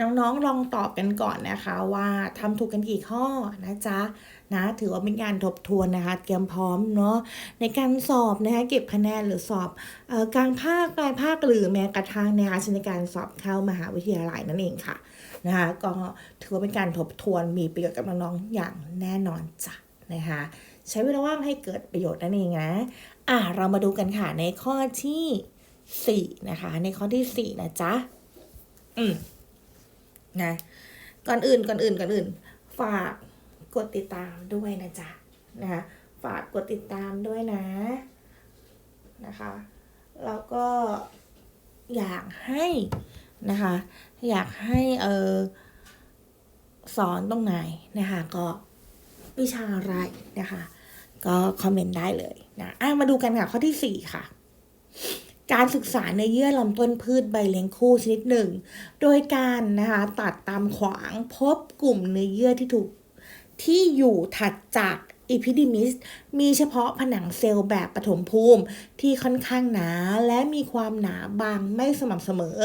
น้องๆลองตอบกันก่อนนะคะว่าทำถูกกันกี่ข้อนะจ๊ะนะถือว่าเป็นการทบทวนนะคะเตรียมพร้อมเนาะในการสอบนะคะเก็บคะแนนหรือสอบออกลางภาคปลายภาคหรือแม้กระทั่งนะคะในการสอบเข้ามหาวิทยาลัยนั่นเองค่ะนะคะก็ถือว่าเป็นการทบทวนมีประโยชน์กับน้องๆอย่างแน่นอนจ้ะนะคะใช้เวลาว่างให้เกิดประโยชน์นั่นเองนะอะเรามาดูกันค่ะในข้อที่สี่นะคะในข้อที่สี่นะจ๊ะอืม นะก่อนอื่นก่อนอื่นก่อนอื่น ฝากกดติดตามด้วยนะจ๊ะนะคะฝากกดติดตามด้วยนะนะคะแล้วก็อยากให้นะคะอยากให้เออสอนตรงไหนนะคะก็วิชาอะไรนะคะ ก็คอมเมนต์ได้เลยนะอะมาดูกันค่ะ ข้อที่4ค่ะ การศึกษาเนื้อเยื่อลำต้นพืชใบเลี้ยงคู่ชนิดหนึ่ง โดยการนะคะตัดตามขวางพบกลุ่มเนื้อเยื่อที่ถูกที่อยู่ถัดจากอีพิดิมิสมีเฉพาะผนังเซลล์แบบปฐมภูมิที่ค่อนข้างหนาและมีความหนาบางไม่สม่ำเสมอ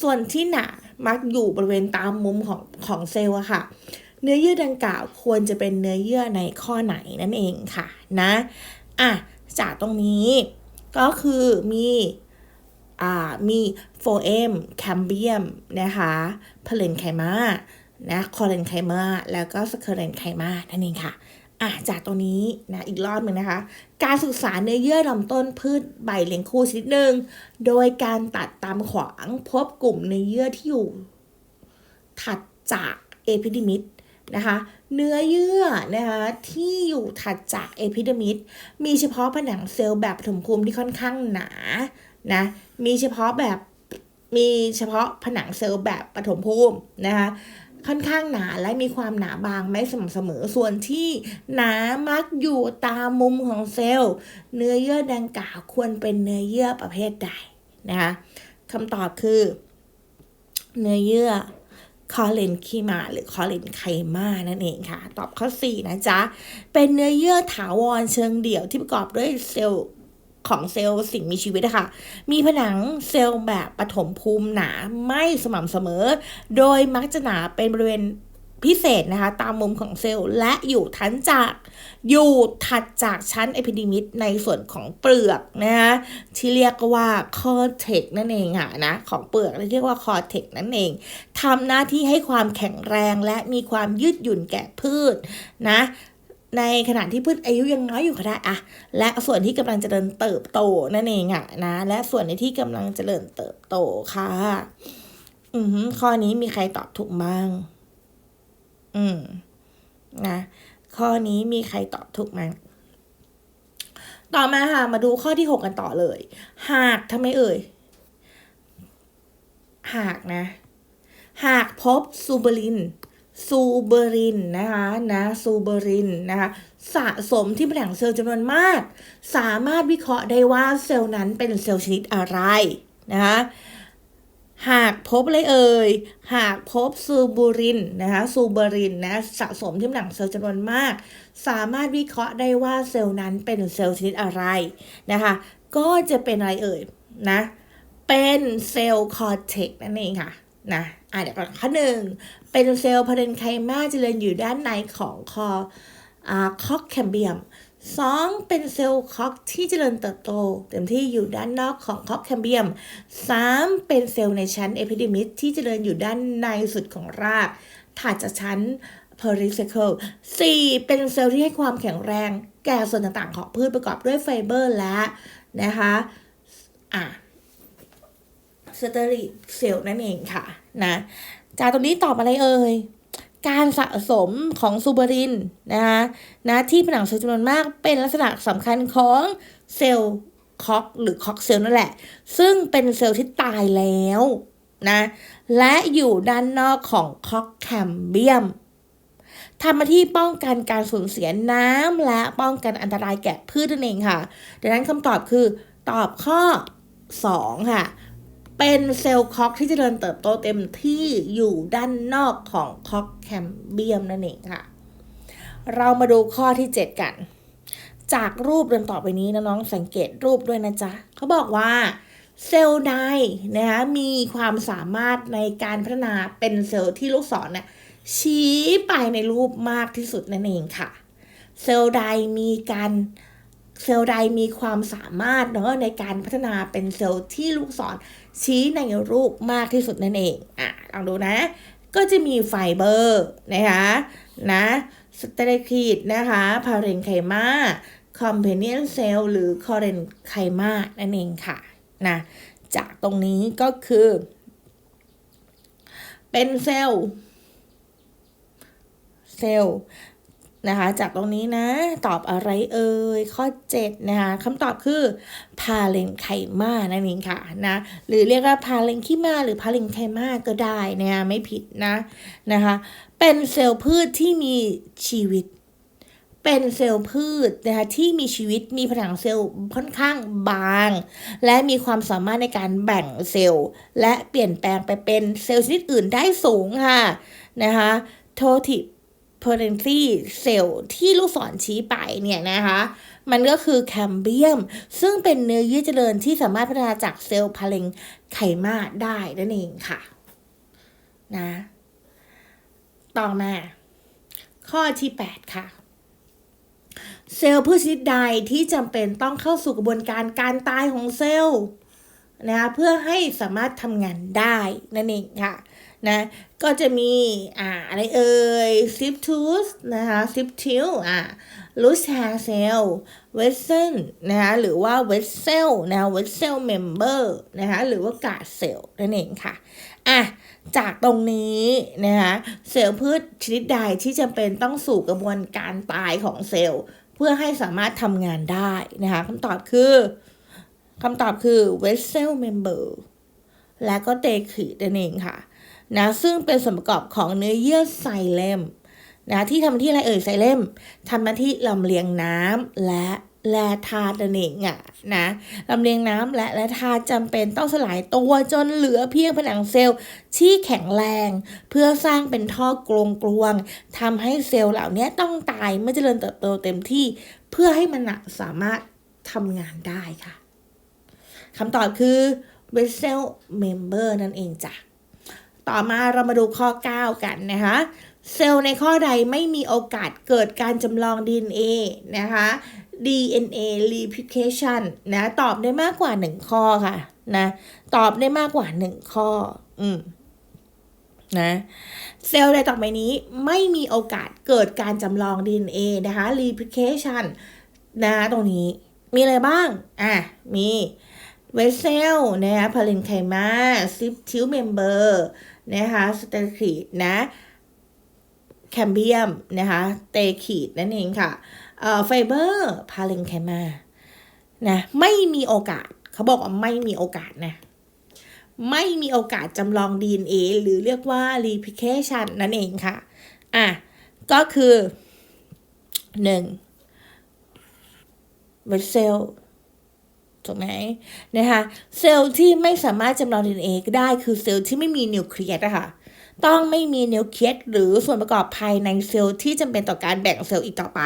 ส่วนที่หนามักอยู่บริเวณตามมุมของของเซลล์อะค่ะ เนื้อเยื่อดังกล่าวควรจะเป็นเนื้อเยื่อในข้อไหนนั่นเองค่ะนะอะจากตรงนี้ ก็คือมีอ่ามีโฟเอมแคมเบียมนะคะเพลนไคมานะคอเลนไคมาแล้วก็สเคเรนไคมานั่นเองค่ะอะจากตรงนี้นะอีกรอบหนึ่งนะคะ การศึกษาเนื้อเยื่อลำต้นพืชใบเลี้ยงคู่ชนิดหนึ่งโดยการตัดตามขวางพบกลุ่มเนื้อเยื่อที่อยู่ถัดจากเอพิดิมิส นะคะเนื้อเยื่อนะคะที่อยู่ถัดจากเอพิเดมิสมีเฉพาะผนังเซลล์แบบปฐมภูมิที่ค่อนข้างหนานะมีเฉพาะแบบมีเฉพาะผนังเซลล์แบบปฐมภูมินะคะค่อนข้างหนาและมีความหนาบางไม่สม่ำเสมอส่วนที่หนามักอยู่ตามมุมของเซลล์ เนื้อเยื่อดังกล่าวควรเป็นเนื้อเยื่อประเภทใดนะคะคำตอบคือ เนื้อเยื่อ คอเลนคีมาหรือคอเลนไคมานั่นเองค่ะ ตอบข้อ 4 นะจ๊ะ เป็นเนื้อเยื่อถาวรเชิงเดี่ยวที่ประกอบด้วยเซลล์ของเซลล์สิ่งมีชีวิตนะคะมีผนังเซลล์แบบปฐมภูมิหนาไม่สม่ำเสมอ โดยมักจะหนาเป็นบริเวณ พิเศษนะคะ ตามมุมของเซลล์และอยู่ทันจากอยู่ถัดจากชั้นเอพิดิมิสในส่วนของเปลือกนะคะที่เรียกว่าคอเทกนั่นเองค่ะนะของเปลือกเรียกว่าคอเทกนั่นเองทำหน้าที่ให้ความแข็งแรงและมีความยืดหยุ่นแก่พืชนะในขณะที่พืชอายุยังน้อยอยู่ก็ได้อะและส่วนที่กำลังจเจริญเติบโตนั่นเองอะนะ และส่วนในที่กำลังเจริญเติบโตค่ะ อือข้อนี้มีใครตอบถูกบ้าง อืม นะ ข้อนี้มีใครตอบถูกไหมต่อมาค่ะ มาดูข้อที่หกกันต่อเลย หากทำไมเอ่ย หากนะ หากพบซูเบรินซูเบรินนะคะนะซูเบรินนะคะสะสมที่ผนังเซลล์จำนวนมาก สามารถวิเคราะห์ได้ว่าเซลล์นั้นเป็นเซลล์ชนิดอะไรนะคะ หากพบอะไรเอ่ย หากพบซูบูรินนะคะซูบอรินนะสะสมที่ผนังเซลล์จำนวนมาก สามารถวิเคราะห์ได้ว่าเซลล์นั้นเป็นเซลล์ชนิดอะไรนะคะก็จะเป็นอะไรเอ่ยนะเป็นเซลล์คอร์เทกนั่นเองค่ะนะอะเดี๋ยวก่อนข้อหนึ่งเป็นเซลล์พาเรนไคมาเจริญอยู่ด้านในของคออ่าคอกแคมเบียม สองเป็นเซลล์คอกที่เจริญเติบโต เต็มที่อยู่ด้านนอกของคอกแคมเบียมสามเป็นเซลล์ในชั้นเอพิเดมิสที่เจริญอยู่ด้านในสุดของรากถัดจากชั้น p e r i c l e 4เป็นเซลล์ที่ให้ความแข็งแรง แก่ส่วนต่างๆของพืชประกอบด้วยไฟเบอร์และนะคะอะสเตอริเซลล์นั่นเองค่ะนะจากตรงนี้ตอบอะไรเอ่ย การสะสมของซูเบอรินนะคะนะที่ผนังเซลล์จำนวนมากเป็นลักษณะสำคัญของเซลล์คอกหรือคอกเซลล์นั่นแหละ ซึ่งเป็นเซลล์ที่ตายแล้วนะและอยู่ด้านนอกของคอกแคมเบียมทำหน้าที่ป้องกันการสูญเสียน้ำและป้องกันอันตรายแก่พืชนั่นเองค่ะ ดังนั้นคำตอบคือตอบข้อ 2 ค่ะ เป็นเซลล์คอกที่จเจริญเติบโตเต็มที่อยู่ด้านนอกของคอกแคมเบียมนั่นเองค่ะ เรามาดูข้อที่ 7 กัน จากรูปเดินต่อไปนี้นะน้องสังเกตรูปด้วยนะจ๊ะเขาบอกว่าเซลล์ใดนะคะมีความสามารถในการพัฒนาเป็นเซลล์ที่ลูกศรเนี่ยชี้ไปในรูปมากที่สุดนั่นเองค่ะ เซลล์ใดมีการเเซลล์ใดมีความสามารถเนาะในการพัฒนาเป็นเซลล์ที่ลูกศรชี้ในรูปมากที่สุดนั่นเองอะลองดูนะ ก็จะมีไฟเบอร์นะคะนะสเตรคีดนะคะพาเรนไคมาคอมเพเนียนเซลล์หรือคอเรนไคมานั่นเองค่ะนะจากตรงนี้ก็คือ เป็นเซลล์เซลล์ นะคะจากตรงนี้นะ ตอบอะไรเอ่ยข้อ 7 นะคะคำตอบคือพาเลนไคมานั่นเองค่ะนะหรือเรียกว่าพาเลนคิมาหรือพาเลนไคมาก็ได้นะไม่ผิดนะนะคะเป็นเซลล์พืชที่มีชีวิต เป็นเซลล์พืชนะคะที่มีชีวิตมีผนังเซลล์ค่อนข้างบาง และมีความสามารถในการแบ่งเซลล์ และเปลี่ยนแปลงไปเป็นเซลล์ชนิดอื่นได้สูงค่ะนะคะโททิ เพอร์เรนซีเซลที่ลูกศรชี้ไปเนี่ยนะคะ มันก็คือแคมเบียม ซึ่งเป็นเนื้อเยื่อเจริญที่สามารถพัฒนาจากเซลล์พาเลงไขมาได้นั่นเองค่ะ นะ ต่อมา ข้อที่ 8 ค่ะเซลล์พืชชนิดใดที่จำเป็นต้องเข้าสู่กระบวนการการตายของเซลล์ นะคะเพื่อให้สามารถทำงานได้นั่นเองค่ะนะก็จะมีอ่าอะไรเอ่ยซิปทูสนะคะซิปทิวอ่าลูชแฮร์เซลเวสเซนนะคะหรือว่าเวสเซลนะคะเวสเซลเมมเบอร์นะคะหรือว่ากาดเซลนั่นเองค่ะอะจากตรงนี้นะคะเซลล์พืชชนิดใดที่จำเป็นต้องสู่กระบวนการตายของเซลล์ เพื่อให้สามารถทำงานได้นะคะคำตอบคือ คำตอบคือ vessel member และก็เตขีนั่นเองค่ะนะซึ่งเป็นส่วนประกอบของเนื้อเยื่อไซเลมนะที่ทำหน้าที่อะไรเอ่ยไซเลมทำหน้าที่ลำเลียงน้ำและแร่ธาตุนั่นเองอะนะลำเลียงน้ำและแร่ธาตุจำเป็นต้องสลายตัวจนเหลือเพียงผนังเซลล์ที่แข็งแรง เพื่อสร้างเป็นท่อกลงกลวงทำให้เซลล์เหล่านี้ต้องตายเมื่อเจริญเติบโตเต็มที่ เพื่อให้มันสามารถทำงานได้ค่ะ คำตอบคือ vessel member นั่นเองจ้ะ ต่อมาเรามาดูข้อ 9 กันนะคะ เซลล์ในข้อใดไม่มีโอกาสเกิดการจำลอง DNA นะคะ DNA replication นะตอบได้มากกว่า 1 ข้อค่ะนะตอบได้มากกว่า 1 ข้อ อืมนะเซลล์ในต่อไปนี้ไม่มีโอกาสเกิดการจำลอง DNA นะคะ replication นะตรงนี้มีอะไรบ้าง อะ มี เวสเซลนะคะพาลินไคมาซิปทิวเมมเบอร์นะคะสเตอร์คีดนะแคมเบียมนะคะเตคีดนั่นเองค่ะเอ่อไฟเบอร์พาลินไคมานะไม่มีโอกาสเขาบอกว่าไม่มีโอกาสนะไม่มีโอกาสจำลอง DNA หรือเรียกว่า replication นั่นเองค่ะ อะ ก็คือหนึ่งเวสเซล ถูกไหมนะคะเซลล์ที่ไม่สามารถจำลอง DNA ได้คือเซลล์ที่ไม่มีนิวเคลียสอะค่ะต้องไม่มีนิวเคลียสหรือส่วนประกอบภายในเซลล์ที่จำเป็นต่อการแบ่งเซลล์อีกต่อไป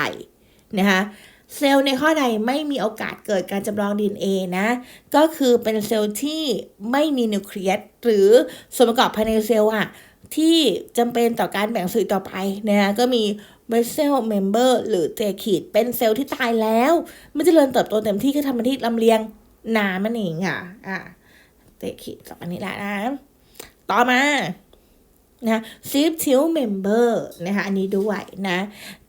นะคะเซลล์ในข้อใดไม่มีโอกาสเกิดการจำลอง DNA นะ ก็คือเป็นเซลล์ที่ไม่มีนิวเคลียสหรือส่วนประกอบภายในเซลล์อะที่จำเป็นต่อการแบ่งเซลล์ต่อไปนะคะก็มี เวสเซลเมมเบอร์หรือเจขีดเป็นเซลล์ที่ตายแล้ว ไม่เจริญเติบโตเต็มที่ก็ทำหน้าที่ลำเลียงน้ำมันเองค่ะอะเจขีดสองอันนี้แหละนะ ต่อมานะซิฟทิลเมมเบอร์นะคะอันนี้ด้วยนะ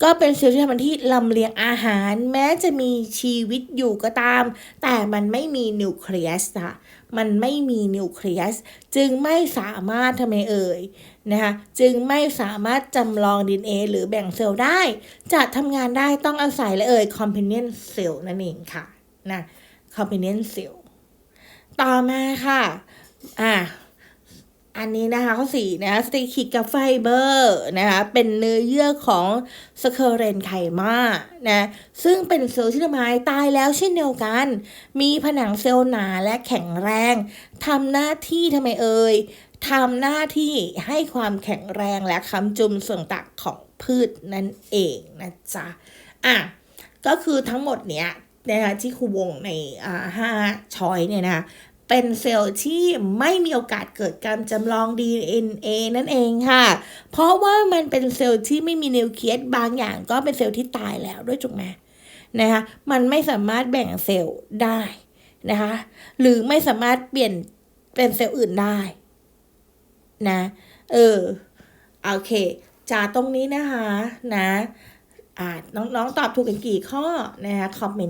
ก็เป็นเซลล์ที่ทำหน้าที่ลำเลียงอาหาร แม้จะมีชีวิตอยู่ก็ตาม แต่มันไม่มีนิวเคลียสค่ะ มันไม่มีนิวเคลียส จึงไม่สามารถทำไมเอ่ยนะคะจึงไม่สามารถจำลอง DNA หรือแบ่งเซลล์ได้ จะทำงานได้ต้องอาศัยและเอ่ย companion cell นั่นเองค่ะนะ companion cell ต่อมาค่ะ อะ อันนี้นะคะข้อสี่นะคะสเตคิดกับไฟเบอร์นะคะเป็นเนื้อเยื่อของสเคเรนไขมานะซึ่งเป็นเซลล์ที่ทำลายตายแล้วเช่นเดียวกัน มีผนังเซลล์หนาและแข็งแรงทำหน้าที่ทำไมเอ่ยทำหน้าที่ให้ความแข็งแรงและคำจุมส่วนต่างของพืชนั่นเองนะจ๊ะอะก็คือทั้งหมดเนี้ยนะคะที่ครูวงในอ่าห้าช้อยเนี่ยนะ เป็นเซลล์ที่ไม่มีโอกาสเกิดการจำลอง DNA นั่นเองค่ะ เพราะว่ามันเป็นเซลล์ที่ไม่มีนิวเคลียสบางอย่างก็เป็นเซลล์ที่ตายแล้วด้วยถูกไหมนะคะมันไม่สามารถแบ่งเซลล์ได้นะคะหรือไม่สามารถเปลี่ยนเป็นเซลล์อื่นได้นะเออโอเคจากตรงนี้นะคะนะอ่าน้องๆตอบถูกกันกี่ข้อนะคะคอมเมนต์